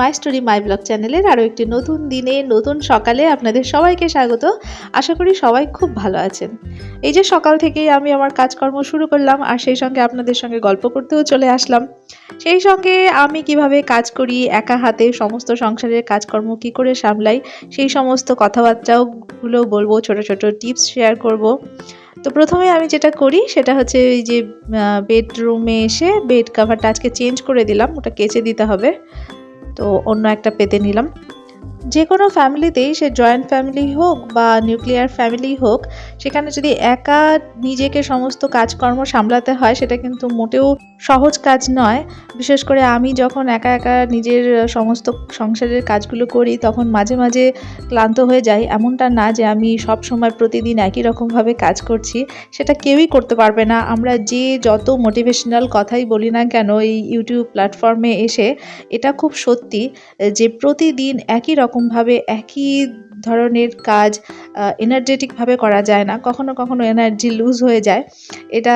My story my blog চ্যানেলের আরও একটি নতুন দিনে, নতুন সকালে আপনাদের সবাইকে স্বাগত। আশা করি সবাই খুব ভালো আছেন। এই যে সকাল থেকেই আমি আমার কাজকর্ম শুরু করলাম, আর সেই সঙ্গে আপনাদের সঙ্গে গল্প করতেও চলে আসলাম। সেই সঙ্গে আমি কীভাবে কাজ করি, একা হাতে সমস্ত সংসারের কাজকর্ম কি করে সামলাই, সেই সমস্ত কথাবার্তাও গুলো বলব, ছোট ছোট টিপস শেয়ার করব। তো প্রথমে আমি যেটা করি, সেটা হচ্ছে এই যে বেডরুমে এসে বেড কাভারটা আজকে চেঞ্জ করে দিলাম, ওটা কেচে দিতে হবে। তো অন্য একটা পেতে নিলাম। যে কোনো ফ্যামিলিতেই সে জয়েন্ট ফ্যামিলি হোক বা নিউক্লিয়ার ফ্যামিলি হোক, সেখানে যদি একা নিজেকে সমস্ত কাজকর্ম সামলাতে হয়, সেটা কিন্তু মোটেও সহজ কাজ নয়। বিশেষ করে আমি যখন একা একা নিজের সমস্ত সংসারের কাজগুলো করি, তখন মাঝে মাঝে ক্লান্ত হয়ে যাই। এমনটা না যে আমি সব সময় প্রতিদিন একই রকমভাবে কাজ করছি, সেটা কেউই করতে পারবে না। আমরা যে যত মোটিভেশনাল কথাই বলি না কেন, এই ইউটিউব প্ল্যাটফর্মে এসে, এটা খুব সত্যি যে প্রতিদিন একই রকমভাবে একই ধরনের কাজ এনার্জেটিকভাবে করা যায় না। কখনো কখনো এনার্জি লুজ হয়ে যায়। এটা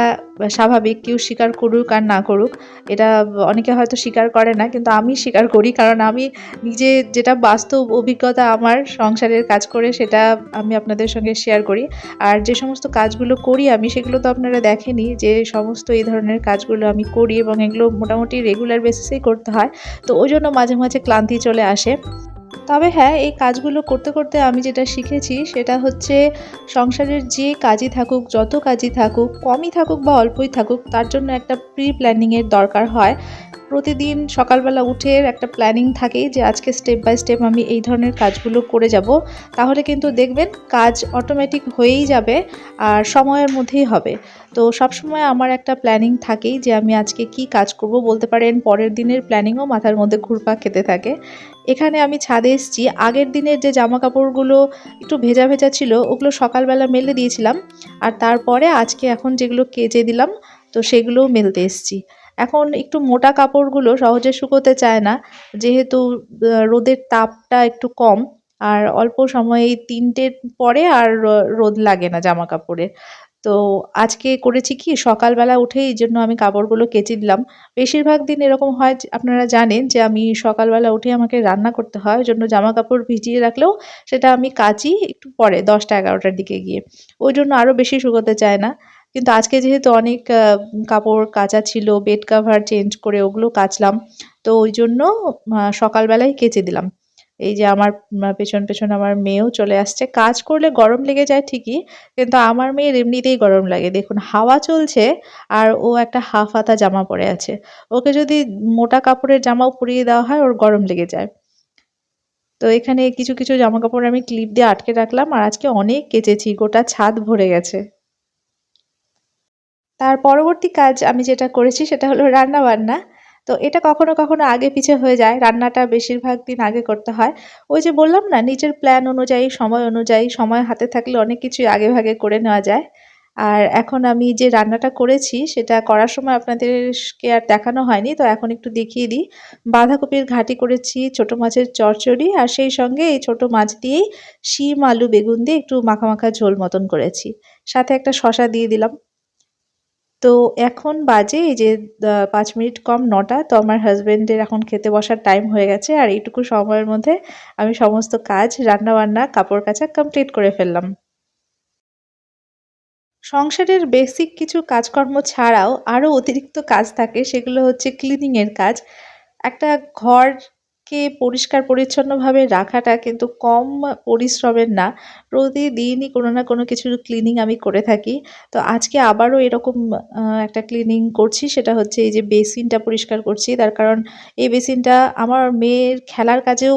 স্বাভাবিক, কেউ স্বীকার করুক আর না করুক। এটা অনেকে হয়তো স্বীকার করে না, কিন্তু আমি স্বীকার করি, কারণ আমি নিজে যেটা বাস্তব অভিজ্ঞতা আমার সংসারের কাজ করে, সেটা আমি আপনাদের সঙ্গে শেয়ার করি। আর যে সমস্ত কাজগুলো করি আমি, সেগুলো তো আপনারা দেখেনি যে সমস্ত এই ধরনের কাজগুলো আমি করি এবং এগুলো মোটামুটি রেগুলার বেসিসেই করতে হয়। তো ওই জন্য মাঝে মাঝে ক্লান্তি চলে আসে। তবে হ্যাঁ এই কাজগুলো করতে করতে আমি যেটা শিখেছি সেটা হচ্ছে সংসারের যে কাজই থাকুক, যত কাজই থাকুক, কমই থাকুক বা অল্পই থাকুক, তার জন্য একটা প্রি প্ল্যানিংয়ের দরকার হয়। প্রতিদিন সকালবেলা উঠে একটা প্ল্যানিং থাকেই যে আজকে স্টেপ বাই স্টেপ আমি এই ধরনের কাজগুলো করে যাব। তাহলে কিন্তু দেখবেন কাজ অটোমেটিক হয়েই যাবে আর সময়ের মধ্যেই হবে। তো সবসময় আমার একটা প্ল্যানিং থাকেই যে আমি আজকে কি কাজ করব, বলতে পারেন পরের দিনের প্ল্যানিংও মাথার মধ্যে ঘুরপাক খেতে থাকে। এখানে আমি ছাদে এসেছি। আগের দিনের যে জামা কাপড়গুলো একটু ভেজা ভেজা ছিল, ওগুলো সকালবেলা মেলে দিয়েছিলাম। আর তারপরে আজকে এখন যেগুলো কেজে দিলাম, তো সেগুলোও মেলতে এসেছি। এখন একটু মোটা কাপড়গুলো সহজে শুকোতে চায় না। যেহেতু রোদের তাপটা একটু কম, আর অল্প সময়ে তিনটের পরে আর রোদ লাগে না জামা কাপড়ে তো আজকে করেছি কি, সকালবেলা উঠেই এই জন্য আমি কাপড়গুলো কেচে দিলাম। বেশিরভাগ দিন এরকম হয় আপনারা জানেন যে, আমি সকালবেলা উঠে আমাকে রান্না করতে হয়, ওই জন্য জামা কাপড় ভিজিয়ে রাখলেও সেটা আমি কাচি একটু পরে, দশটা এগারোটার দিকে গিয়ে। ওই জন্য আরও বেশি শুকোতে চায় না। কিন্তু আজকে যেহেতু অনেক কাপড় কাচা ছিল, বেড কাভার চেঞ্জ করে ওগুলো কাচলাম, তো ওই জন্য সকালবেলায় কেচে দিলাম। এই যে আমার পেছন পেছন আমার মেয়েও চলে আসছে। কাজ করলে গরম লেগে যায় ঠিকই, কিন্তু আমার মেয়ের এমনিতেই গরম লাগে। দেখুন, হাওয়া চলছে আর ও একটা হাফ হাতা জামা পরে আছে। ওকে যদি মোটা কাপড়ের জামাও পরিয়ে দেওয়া হয়, ওর গরম লেগে যায়। তো এখানে কিছু কিছু জামা কাপড় আমি ক্লিপ দিয়ে আটকে রাখলাম আর আজকে অনেক কেচেছি, গোটা ছাদ ভরে গেছে। তার পরবর্তী কাজ আমি যেটা করেছি, সেটা হলো রান্না বান্না তো এটা কখনো কখনো আগে পিছে হয়ে যায়। রান্নাটা বেশিরভাগ দিন আগে করতে হয়। ওই যে বললাম না, নিজের প্ল্যান অনুযায়ী, সময় অনুযায়ী, সময় হাতে থাকলে অনেক কিছুই আগে ভাগে করে নেওয়া যায়। আর এখন আমি যে রান্নাটা করেছি, সেটা করার সময় আপনাদেরকে আর দেখানো হয়নি, তো এখন একটু দেখিয়ে দিই। বাঁধাকপির ঘাটি করেছি, ছোট মাছের চচ্চড়ি, আর সেই সঙ্গে এই ছোট মাছ দিয়েই শিম, আলু, বেগুন দিয়ে একটু মাখা মাখা ঝোল মতন করেছি। সাথে একটা শশা দিয়ে দিলাম। তো এখন বাজে এই যে পাঁচ মিনিট কম নটা, তো আমার হাজব্যান্ডের এখন খেতে বসার টাইম হয়ে গেছে আর এইটুকু সময়ের মধ্যে আমি সমস্ত কাজ রান্না বান্না কাপড় কাচা কমপ্লিট করে ফেললাম। সংসারের বেসিক কিছু কাজকর্ম ছাড়াও আরও অতিরিক্ত কাজ থাকে, সেগুলো হচ্ছে ক্লিনিংয়ের কাজ। একটা ঘর কে পরিষ্কার পরিচ্ছন্নভাবে রাখাটা কিন্তু কম পরিশ্রমের না। প্রতিদিনই কোনো না কোনো কিছুর ক্লিনিং আমি করে থাকি। তো আজকে আবারও এরকম একটা ক্লিনিং করছি, সেটা হচ্ছে এই যে বেসিনটা পরিষ্কার করছি। তার কারণ এই বেসিনটা আমার মেয়ের খেলার কাজেও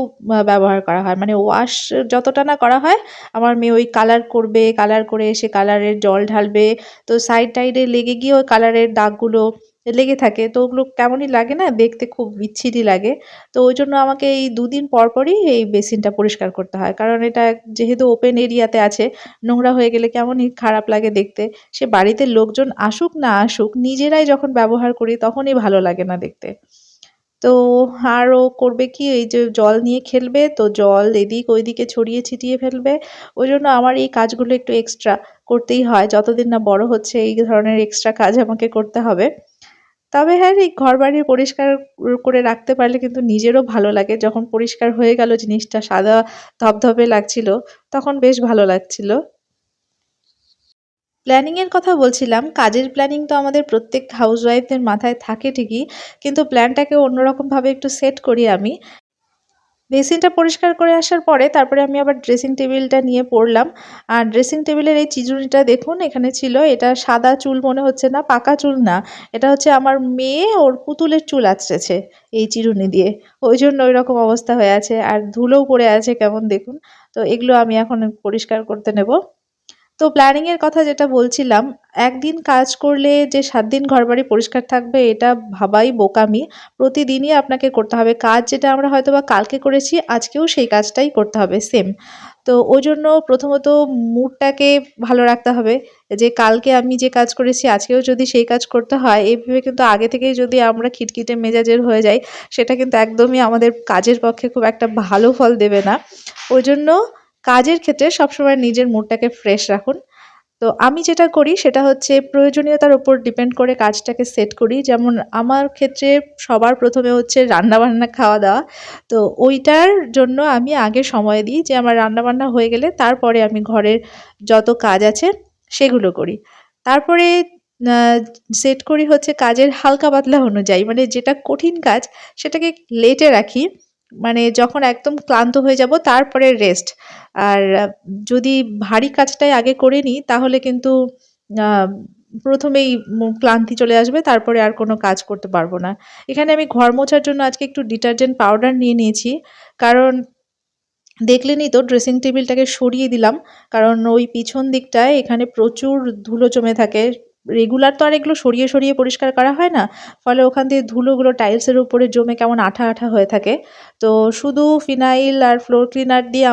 ব্যবহার করা হয়। মানে ওয়াশ যতটা না করা হয়, আমার মেয়ে ওই কালার করবে কালার করে এসে কালারের জল ঢালবে। তো সাইড টাইডে লেগে গিয়ে ওই কালারের দাগগুলো লেগে থাকে। তো ওগুলো কেমনই লাগে না? দেখতে খুব বিচ্ছিরি লাগে। তো ওই জন্য আমাকে এই দুদিন পর পরই এই বেসিনটা পরিষ্কার করতে হয়। কারণ এটা যেহেতু ওপেন এরিয়াতে আছে, নোংরা হয়ে গেলে কেমনই খারাপ লাগে দেখতে। সে বাড়িতে লোকজন আসুক না আসুক, নিজেরাই যখন ব্যবহার করি তখনই ভালো লাগে না দেখতে। তো আরও করবে কি? এই যে জল নিয়ে খেলবে, তো জল এদিক ওইদিকে ছড়িয়ে ছিটিয়ে ফেলবে। ওই জন্য আমার এই কাজগুলো একটু এক্সট্রা করতেই হয়। যতদিন না বড় হচ্ছে, এই ধরনের এক্সট্রা কাজ আমাকে করতে হবে। তবে হ্যাঁ এই ঘর বাড়ি পরিষ্কার করে রাখতে পারলে কিন্তু নিজেরও ভালো লাগে। যখন পরিষ্কার হয়ে গেল জিনিসটা, সাদা ধপধপে লাগছিল, তখন বেশ ভালো লাগছিল। প্ল্যানিংয়ের কথা বলছিলাম, কাজের প্ল্যানিং তো আমাদের প্রত্যেক হাউসওয়াইফদের মাথায় থাকে ঠিকই, কিন্তু প্ল্যানটাকে অন্যরকমভাবে একটু সেট করি আমি। বেসিনটা পরিষ্কার করে আসার পরে তারপরে আমি আবার ড্রেসিং টেবিলটা নিয়ে পড়লাম। আর ড্রেসিং টেবিলের এই চিজুনিটা দেখুন, এখানে ছিল, এটা সাদা চুল মনে হচ্ছে না, পাকা চুল না, এটা হচ্ছে আমার মেয়ে, ওর পুতুলের চুল আঁচড়েছে এই চিরুনি দিয়ে। ওই জন্য ওই রকম অবস্থা হয়ে আছে, আর ধুলোও পড়ে আছে কেমন দেখুন। তো এগুলো আমি এখন পরিষ্কার করতে নেব। তো প্ল্যানিংয়ের কথা যেটা বলছিলাম, একদিন কাজ করলে যে সাত দিন ঘরবাড়ি পরিষ্কার থাকবে, এটা ভাবাই বোকামি। প্রতিদিনই আপনাকে করতে হবে। কাজ যেটা আমরা হয়তো বা কালকে করেছি, আজকেও সেই কাজটাই করতে হবে সেম তো ওই জন্য প্রথমত মুডটাকে ভালো রাখতে হবে, যে কালকে আমি যে কাজ করেছি, আজকেও যদি সেই কাজ করতে হয় এইভাবে কিন্তু আগে থেকেই যদি আমরা খিটখিটে মেজাজের হয়ে যাই, সেটা কিন্তু একদমই আমাদের কাজের পক্ষে খুব একটা ভালো ফল দেবে না। ওই জন্য কাজের ক্ষেত্রে সবসময় নিজের মুডটাকে ফ্রেশ রাখুন। তো আমি যেটা করি সেটা হচ্ছে প্রয়োজনীয়তার ওপর ডিপেন্ড করে কাজটাকে সেট করি। যেমন আমার ক্ষেত্রে সবার প্রথমে হচ্ছে রান্নাবান্না খাওয়া দাওয়া। তো ওইটার জন্য আমি আগে সময় দিই যে আমার রান্নাবান্না হয়ে গেলে তারপরে আমি ঘরের যত কাজ আছে সেগুলো করি। তারপরে সেট করি হচ্ছে কাজের হালকা পাতলা অনুযায়ী। মানে যেটা কঠিন কাজ সেটাকে লেটে রাখি। মানে যখন একদম ক্লান্ত হয়ে যাব তারপরে রেস্ট আর যদি ভারী কাজটাই আগে করে নিই, তাহলে কিন্তু প্রথমেই ক্লান্তি চলে আসবে, তারপরে আর কোনো কাজ করতে পারব না। এখানে আমি ঘর মোছার জন্য আজকে একটু ডিটারজেন্ট পাউডার নিয়ে নিয়েছি, কারণ দেখলেনই তো ড্রেসিং টেবিলটাকে সরিয়ে দিলাম, কারণ ওই পিছন দিকটায় এখানে প্রচুর ধুলো জমে থাকে রেগুলার তো আর এগুলো সরিয়ে সরিয়ে পরিষ্কার করা হয় না। ফলে ওখান দিয়ে ধুলোগুলো টাইলসের উপরে জমে কেমন আঠা আঠা হয়ে থাকে। তো শুধু ফিনাইল আর ফ্লোর ক্লিনার দিয়ে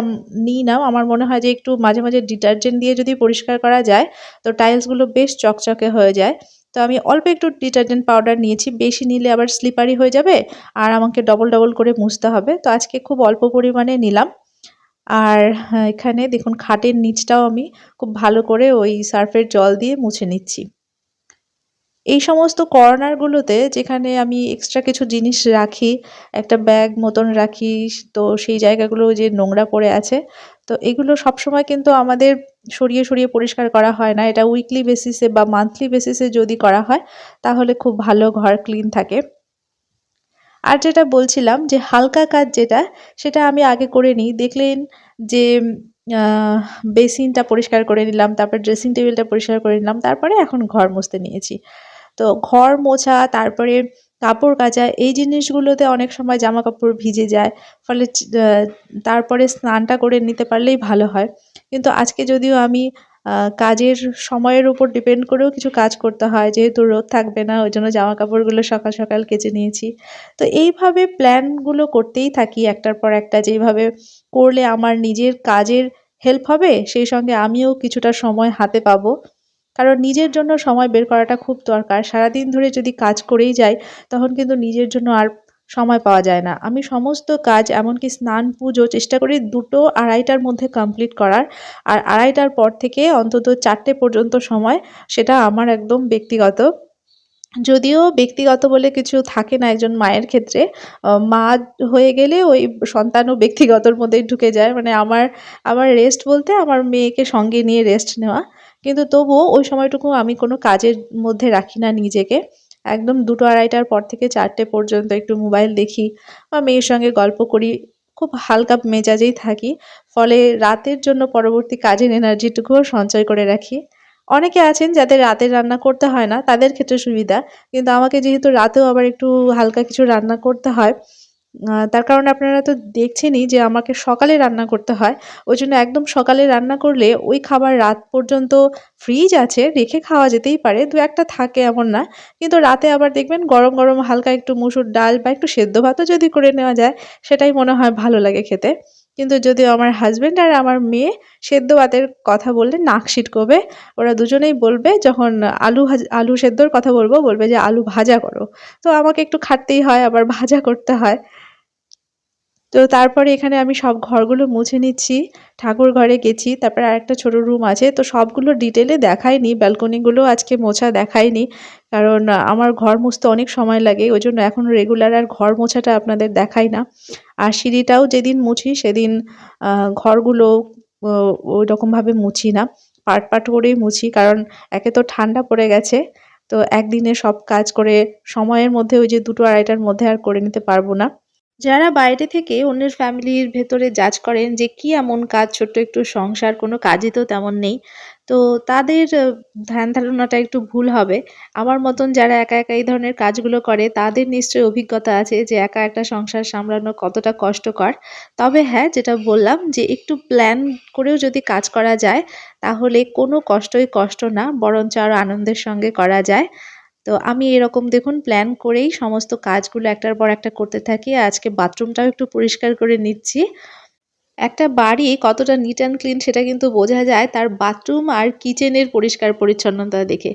নিই না, আমার মনে হয় যে একটু মাঝে মাঝে ডিটারজেন্ট দিয়ে যদি পরিষ্কার করা যায়, তো টাইলসগুলো বেশ চকচকে হয়ে যায়। তো আমি অল্প একটু ডিটারজেন্ট পাউডার নিয়েছি, বেশি নিলে আবার স্লিপারি হয়ে যাবে আর আমাকে ডবল ডবল করে মুছতে হবে। তো আজকে খুব অল্প পরিমাণে নিলাম। আর এখানে দেখুন, খাটের নিচটাও আমি খুব ভালো করে ওই সার্ফের জল দিয়ে মুছে নিচ্ছি। এই সমস্ত কর্নারগুলোতে যেখানে আমি এক্সট্রা কিছু জিনিস রাখি, একটা ব্যাগ মতন রাখি, তো সেই জায়গাগুলো যে নোংরা পড়ে আছে, তো এগুলো সবসময় কিন্তু আমাদের সরিয়ে সরিয়ে পরিষ্কার করা হয় না। এটা উইকলি বেসিসে বা মান্থলি বেসিসে যদি করা হয়, তাহলে খুব ভালো ঘর ক্লিন থাকে। আর যেটা বলছিলাম যে হালকা কাজ যেটা, সেটা আমি আগে করে নিই। দেখলেন যে বেসিনটা পরিষ্কার করে নিলাম, তারপর ড্রেসিং টেবিলটা পরিষ্কার করে নিলাম, তারপরে এখন ঘর মুছতে নিয়েছি। তো ঘর মোছা, তারপরে কাপড় কাচা, এই জিনিসগুলোতে অনেক সময় জামা কাপড় ভিজে যায়। ফলে তারপরে স্নানটা করে নিতে পারলেই ভালো হয়। কিন্তু আজকে যদিও আমি কাজের সময়ের উপর ডিপেন্ড করেও কিছু কাজ করতে হয়, যেহেতু রোদ থাকবে না, ওই জন্য জামা কাপড়গুলো সকাল সকাল কেচে নিয়েছি। তো এইভাবে প্ল্যানগুলো করতেই থাকি একটার পর একটা যেইভাবে করলে আমার নিজের কাজের হেল্প হবে, সেই সঙ্গে আমিও কিছুটা সময় হাতে পাবো। কারণ নিজের জন্য সময় বের করাটা খুব দরকার। সারাদিন ধরে যদি কাজ করেই যাই, তখন কিন্তু নিজের জন্য আর সময় পাওয়া যায় না। আমি সমস্ত কাজ, এমনকি স্নান, পুজো চেষ্টা করি দুটো আড়াইটার মধ্যে কমপ্লিট করার। আর আড়াইটার পর থেকে অন্তত চারটে পর্যন্ত সময় সেটা আমার একদম ব্যক্তিগত। যদিও ব্যক্তিগত বলে কিছু থাকে না একজন মায়ের ক্ষেত্রে। মা হয়ে গেলে ওই সন্তানও ব্যক্তিগতর মধ্যেই ঢুকে যায়। মানে আমার আমার রেস্ট বলতে আমার মেয়েকে সঙ্গে নিয়ে রেস্ট নেওয়া। কিন্তু তবুও ওই সময়টুকু আমি কোনো কাজের মধ্যে রাখি না নিজেকে। একদম দুটো আড়াইটার পর থেকে চারটে পর্যন্ত একটু মোবাইল দেখি বা মেয়ের সঙ্গে গল্প করি, খুব হালকা মেজাজেই থাকি। ফলে রাতের জন্য পরবর্তী কাজের এনার্জিটুকুও সঞ্চয় করে রাখি। অনেকে আছেন যাদের রাতে রান্না করতে হয় না, তাদের ক্ষেত্রে সুবিধা। কিন্তু আমাকে যেহেতু রাতেও আবার একটু হালকা কিছু রান্না করতে হয় তার কারণে আপনারা তো দেখছেনই যে আমাকে সকালে রান্না করতে হয়। ওই জন্য একদম সকালে রান্না করলে ওই খাবার রাত পর্যন্ত ফ্রিজ আছে, রেখে খাওয়া যেতেই পারে। দু একটা থাকে এমন না, কিন্তু রাতে আবার দেখবেন গরম গরম হালকা একটু মুসুর ডাল বা একটু সেদ্ধ ভাতও যদি করে নেওয়া যায়, সেটাই মনে হয় ভালো লাগে খেতে। কিন্তু যদিও আমার হাজব্যান্ড আর আমার মেয়ে সেদ্ধ ভাতের কথা বললে নাক ছিটকোবে ওরা দুজনেই বলবে যখন আলু আলু সেদ্ধর কথা বলব, বলবে যে আলু ভাজা করো। তো আমাকে একটু খাটতেই হয়, আবার ভাজা করতে হয়। তো তারপরে এখানে আমি সব ঘরগুলো মুছে নিচ্ছি। ঠাকুর ঘরে গেছি, তারপরে আরেকটা ছোট রুম আছে। তো সবগুলো ডিটেলে দেখাইনি ব্যালকনিগুলো আজকে মোছা দেখাইনি। কারণ আমার ঘর মুছতে অনেক সময় লাগে ওই জন্য এখন রেগুলার আর ঘর মোছাটা আপনাদের দেখাই না। আর সিঁড়িটাও যেদিন মুছি, সেদিন ঘরগুলো ওই রকমভাবে মুছি না। পার্ট পার্ট করেই মুছি, কারণ একে তো ঠান্ডা পড়ে গেছে। তো একদিনে সব কাজ করে, সময়ের মধ্যে ওই যে দুটো আড়াইটার মধ্যে আর করে নিতে পারব না। যারা বাইরে থেকে অন্যের ফ্যামিলির ভেতরে জাজ করেন যে কি এমন কাজ, ছোট্ট একটু সংসার, কোনো কাজই তো তেমন নেই। তো তাদের ধ্যান ধারণাটা একটু ভুল হবে। আমার মতন যারা একা একা এই ধরনের কাজগুলো করে, তাদের নিশ্চয়ই অভিজ্ঞতা আছে যে একা একটা সংসার সামলানো কতটা কষ্টকর। তবে হ্যাঁ যেটা বললাম যে একটু প্ল্যান করেও যদি কাজ করা যায়, তাহলে কোনো কষ্টই কষ্ট না, বরঞ্চ আরও আনন্দের সঙ্গে করা যায়। তো আমি এরকম দেখুন প্ল্যান করেই সমস্ত কাজগুলো একটার পর একটা করতে থাকি। আজকে বাথরুমটাও একটু পরিষ্কার করে নিচ্ছি। একটা বাড়ি কতটা নিট অ্যান্ড ক্লিন সেটা কিন্তু বোঝা যায়, তার বাথরুম আর কিচেনের পরিষ্কার পরিচ্ছন্নতা দেখে।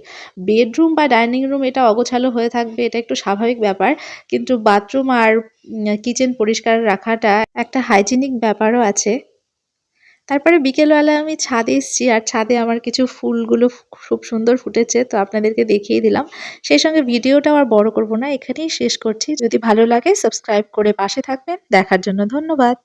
বেডরুম বা ডাইনিং রুম এটা অগোছালো হয়ে থাকবে, এটা একটু স্বাভাবিক ব্যাপার। কিন্তু বাথরুম আর কিচেন পরিষ্কার রাখাটা একটা হাইজিনিক ব্যাপারও আছে। তারপরে বিকেলবেলা আমি ছাদে এসেছি আর ছাদে আমার কিছু ফুলগুলো খুব সুন্দর ফুটেছে, তো আপনাদেরকে দেখিয়ে দিলাম। সেই সঙ্গে ভিডিওটাও আর বড় করব না, এখানেই শেষ করছি। যদি ভালো লাগে, সাবস্ক্রাইব করে পাশে থাকবেন। দেখার জন্য ধন্যবাদ।